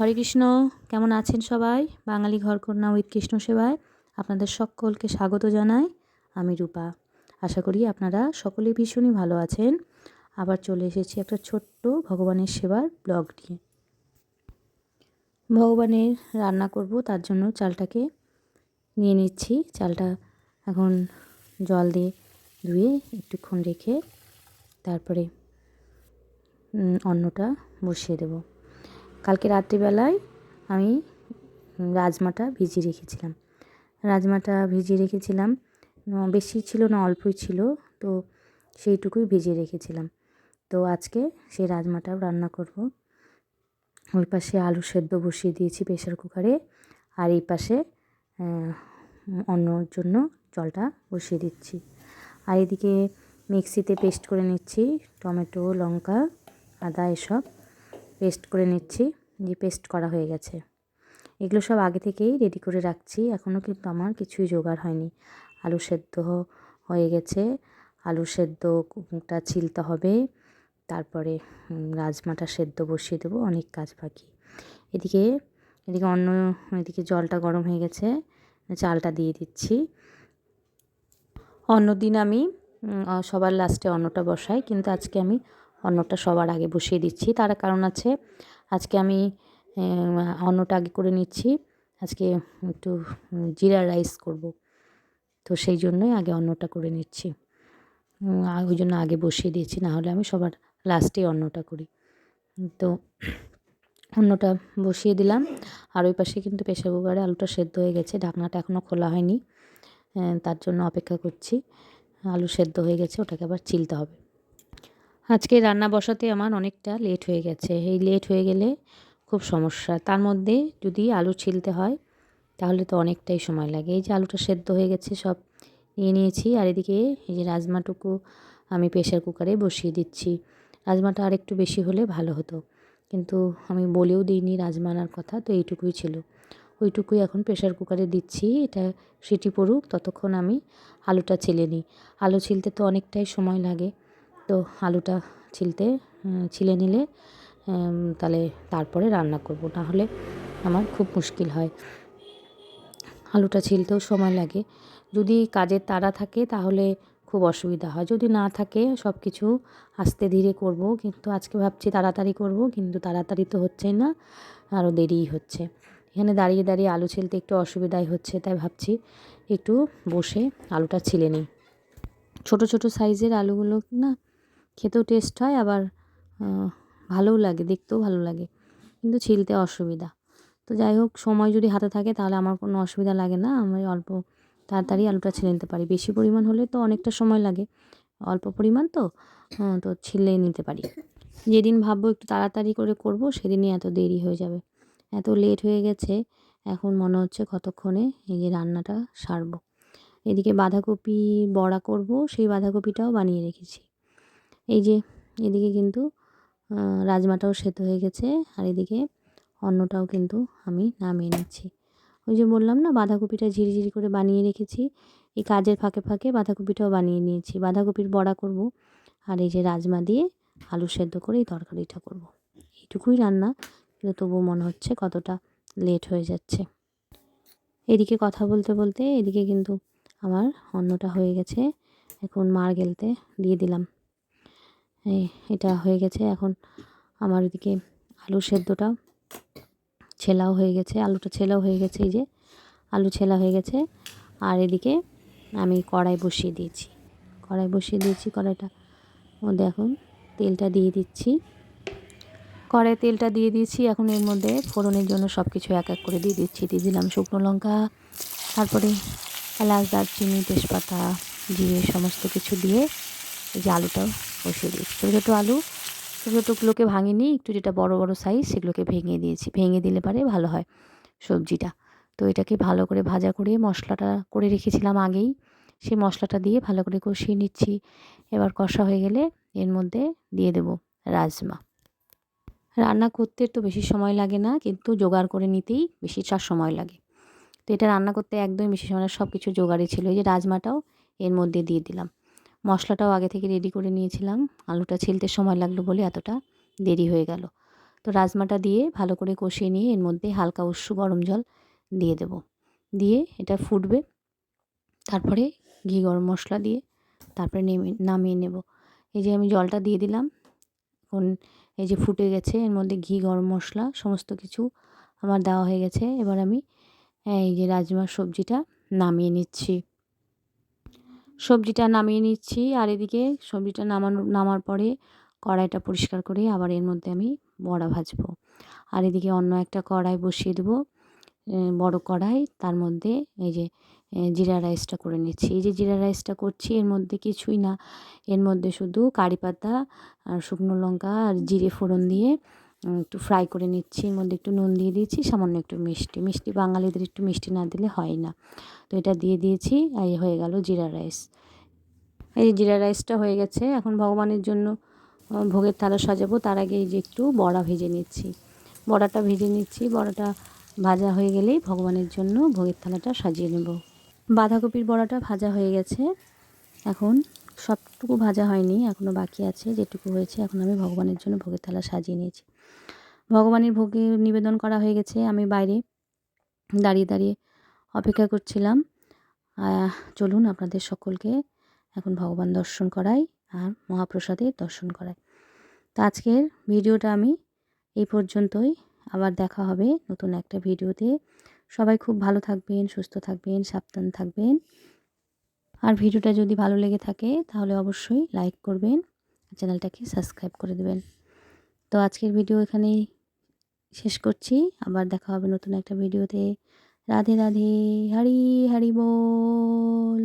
হরে কৃষ্ণ, কেমন আছেন সবাই? বাঙালি ঘরকন্যা উইথ কৃষ্ণ সেবায় আপনাদের সকলকে স্বাগত জানাই, আমি রূপা। আশা করি আপনারা সকলেই ভীষণই ভালো আছেন। আবার চলে এসেছি একটা ছোট্ট ভগবানের সেবার ব্লগ নিয়ে। ভগবানের রান্না করব, তার জন্য চালটাকে নিয়ে নিচ্ছি। চালটা এখন জল দিয়ে ধুয়ে একটুক্ষণ রেখে তারপরে অন্নটা বসিয়ে দেবো। কালকে রাত্রিবেলায় আমি রাজমাটা ভিজিয়ে রেখেছিলাম। রাজমাটা ভিজিয়ে রেখেছিলাম। বেশি ছিল না, অল্পই ছিল। তো সেইটুকুই ভিজিয়ে রেখেছিলাম। তো আজকে সেই রাজমাটাও রান্না করব। ওই পাশে আলু সেদ্ধ বসিয়ে দিয়েছি প্রেশার কুকারে। আর এই পাশে অন্যর জন্য জলটা বসিয়ে দিচ্ছি। আর এদিকে মিক্সিতে পেস্ট করে নিচ্ছি টমেটো, লঙ্কা, আদা, এসব। পেস্ট করে নিচ্ছি, যে পেস্ট করা হয়ে গেছে। এগুলো সব আগে থেকেই রেডি করে রাখছি এখনও কিন্তু আমার কিছুই জোগাড় হয়নি। আলু সেদ্ধ হয়ে গেছে, আলু সেদ্ধটা ছিলতে হবে, তারপরে রাজমাটা সেদ্ধ বসিয়ে দেবো, অনেক কাজ বাকি। এদিকে এদিকে অন্য, এদিকে জলটা গরম হয়ে গেছে, চালটা দিয়ে দিচ্ছি। অন্যদিন আমি সবার লাস্টে অন্নটা বসাই, কিন্তু আজকে আমি অন্নটা সবার আগে বসিয়ে দিচ্ছি। তার কারণ আছে, আজকে আমি অন্নটা আগে করে নিচ্ছি। আজকে একটু জিরা রাইস করব। তো সেই জন্যই আগে অন্নটা করে নিচ্ছি। ওই জন্য আগে বসিয়ে দিয়েছি, না হলে আমি সবার লাস্টে অন্নটা করি। তো অন্নটা বসিয়ে দিলাম। আর ওই পাশে কিন্তু প্রেশার কুকারে আলুটা সেদ্ধ হয়ে গেছে। ঢাকনাটা এখনও খোলা হয়নি। তার জন্য অপেক্ষা করছি। আলু সেদ্ধ হয়ে গেছে, ওটাকে আবার চিলতে হবে। আজকে রান্না বসাতে আমার অনেকটা লেট হয়ে গেছে। এই লেট হয়ে গেলে খুব সমস্যা। তার মধ্যে যদি আলু ছিলতে হয়, তাহলে তো অনেকটাই সময় লাগে। এই যে আলুটা সেদ্ধ হয়ে গেছে সব নিয়ে নিয়েছি, আর এদিকে এই যে রাজমাটুকু আমি প্রেশার কুকারে বসিয়ে দিচ্ছি। রাজমাটা আর একটু বেশি হলে ভালো হতো। কিন্তু আমি বলেও দিইনি রাজমানার কথা, তো এইটুকুই ছিল। ওইটুকুই এখন প্রেশার কুকারে দিচ্ছি। এটা সিটি পড়ুক, ততক্ষণ আমি আলুটা ছেলে নিই। আলু ছিলতে তো অনেকটাই সময় লাগে। তো আলুটা ছিলতে ছিলে নিলে তাহলে তারপরে রান্না করব। না হলে আমার খুব মুশকিল হয়। আলুটা ছিলতেও সময় লাগে। যদি কাজের তাড়া থাকে তাহলে খুব অসুবিধা হয়। যদি না থাকে সব কিছু আস্তে ধীরে করব। কিন্তু আজকে ভাবছি তাড়াতাড়ি করব, কিন্তু তাড়াতাড়ি তো হচ্ছেই না আরও দেরিই হচ্ছে। এখানে দাঁড়িয়ে দাঁড়িয়ে আলু ছিলতে একটু অসুবিধাই হচ্ছে, তাই ভাবছি একটু বসে আলুটা ছিলে নিই। ছোটো ছোটো সাইজের আলুগুলো না খেতেও টেস্ট হয়, আবার ভালোও লাগে, দেখতেও ভালো লাগে। কিন্তু ছিলতে অসুবিধা। তো যাই হোক, সময় যদি হাতে থাকে তাহলে আমার কোনো অসুবিধা লাগে না। আমি অল্প তাড়াতাড়ি আলুটা ছিলে নিতে পারি। বেশি পরিমাণ হলে তো অনেকটা সময় লাগে। অল্প পরিমাণ তো তো ছিলে নিতে পারি। যেদিন ভাববো একটু তাড়াতাড়ি করে করব, সেদিনই এত দেরি হয়ে যাবে। এত লেট হয়ে গেছে, এখন মনে হচ্ছে কতক্ষণে এই যে রান্নাটা সারবো। এদিকে বাঁধাকপি বড়া করব, সেই বাঁধাকপিটাও বানিয়ে রেখেছি। এই যে, এদিকে কিন্তু রাজমাটাও সেদ্ধ হয়ে গেছে, আর এদিকে অন্নটাও কিন্তু আমি নামিয়ে নিচ্ছি। ওই যে বললাম না, বাঁধাকপিটা ঝিরিঝিরি করে বানিয়ে রেখেছি, এই কাজের ফাঁকে ফাঁকে বাঁধাকপিটাও বানিয়ে নিয়েছি। বাঁধাকপির বড়া করব, আর এই যে রাজমা দিয়ে আলু সেদ্ধ করে এই তরকারিটা করব। এইটুকুই রান্না, কিন্তু তবুও মনে হচ্ছে কতটা লেট হয়ে যাচ্ছে। এদিকে কথা বলতে বলতে এদিকে কিন্তু আমার অন্নটা হয়ে গেছে, এখন মার গেলতে দিয়ে দিলাম। এটা হয়ে গেছে। এখন আমার এদিকে আলু সেদ্ধটা ছেলাও হয়ে গেছে। আলুটা ছেলাও হয়ে গেছে, এই যে আলু ছেলা হয়ে গেছে। আর এদিকে আমি কড়াই বসিয়ে দিয়েছি। কড়াই বসিয়ে দিয়েছি, কড়াইটা মধ্যে এখন তেলটা দিয়ে দিচ্ছি। কড়াই তেলটা দিয়ে দিয়েছি। এখন এর মধ্যে ফোড়নের জন্য সব কিছু এক এক করে দিয়ে দিচ্ছি। দিয়ে দিলাম শুকনো লঙ্কা, তারপরে এলাচ, দারচিনি, তেজপাতা, জিরে, সমস্ত কিছু দিয়ে এই যে আলুটাও বসিয়ে দিয়েছি। ছোটো ছোটো আলু, ছোটো ছোটোগুলোকে ভাঙিনি একটু যেটা বড় বড় সাইজ সেগুলোকে ভেঙে দিয়েছি। ভেঙে দিলে পারে ভালো হয় সবজিটা। তো এটাকে ভালো করে ভাজা করে মশলাটা করে রেখেছিলাম আগেই। সেই মশলাটা দিয়ে ভালো করে কষিয়ে নিচ্ছি। এবার কষা হয়ে গেলে এর মধ্যে দিয়ে দেব রাজমা। রান্না করতে তো বেশি সময় লাগে না, কিন্তু জোগাড় করে নিতেই বেশি বেশিটা সময় লাগে। তো এটা রান্না করতে একদমই বেশি সময় সব কিছু জোগাড়ই ছিল। এই যে রাজমাটাও এর মধ্যে দিয়ে দিলাম। মশলাটাও আগে থেকে রেডি করে নিয়েছিলাম। আলুটা ছিলতে সময় লাগল বলে এতটা দেরি হয়ে গেল। তো রাজমাটা দিয়ে ভালো করে কষিয়ে নিয়ে এর মধ্যে হালকা উষ্ণ গরম জল দিয়ে দেব। দিয়ে এটা ফুটবে। তারপরে ঘি গরম মশলা দিয়ে তারপরে নেমে, নামিয়ে নেব। এই যে আমি জলটা দিয়ে দিলাম। এখন এই যে ফুটে গেছে, এর মধ্যে ঘি, গরম মশলা সমস্ত কিছু আমার দেওয়া হয়ে গেছে। এবার আমি এই যে রাজমার সবজিটা নামিয়ে নিচ্ছি। সবজিটা নামিয়ে নিচ্ছি আর এদিকে সবজিটা নামানো, নামার পরে কড়াইটা পরিষ্কার করে আবার এর মধ্যে আমি বড়া ভাজবো। আর এদিকে অন্য একটা কড়াই বসিয়ে দেবো বড় কড়াই, তার মধ্যে এই যে জিরা রাইসটা করে নিচ্ছি। এই যে জিরা রাইসটা করছি, এর মধ্যে কিছুই না। এর মধ্যে শুধু কারি পাতা আর শুকনো লঙ্কা আর জিরে ফোড়ন দিয়ে একটু ফ্রাই করে নিচ্ছি, এর মধ্যে একটু নুন দিয়ে দিয়েছি, সামান্য একটু মিষ্টি। মিষ্টি বাঙালিদের একটু মিষ্টি না দিলে হয় না। তো এটা দিয়ে দিয়েছি এই হয়ে গেল জিরা রাইস এই যে জিরা রাইসটা হয়ে গেছে, এখন ভগবানের জন্য ভোগের থালা সাজাবো। তার আগে এই যে একটু বড়া ভেজে নিচ্ছি। বড়াটা ভেজে নিচ্ছি, বড়াটা ভাজা হয়ে গেলেই ভগবানের জন্য ভোগের থালাটা সাজিয়ে নেব। বাঁধাকপির বড়াটা ভাজা হয়ে গেছে, এখন সবটুকু ভাজা হয়নি এখনও বাকি আছে, যেটুকু হয়েছে, এখন আমি ভগবানের জন্য ভোগের থালা সাজিয়ে নিয়েছি। ভগবানের ভোগে নিবেদন করা হয়ে গেছে, আমি বাইরে দাঁড়িয়ে দাঁড়িয়ে অপেক্ষা করছিলাম। চলুন আপনাদের সকলকে এখন ভগবান দর্শন করাই আর মহাপ্রসাদের দর্শন করাই। তো আজকের ভিডিওটা আমি এই পর্যন্তই, আবার দেখা হবে নতুন একটা ভিডিওতে। সবাই খুব ভালো থাকবেন, সুস্থ থাকবেন, সাবধান থাকবেন। আর ভিডিওটা যদি ভালো লেগে থাকে, তাহলে অবশ্যই লাইক করবেন, চ্যানেলটাকে সাবস্ক্রাইব করে দেবেন। তো আজকের ভিডিও এখানেই শেষ করছি। আবার দেখা হবে নতুন একটা ভিডিওতে। রাধে রাধে, হারি হারি বল।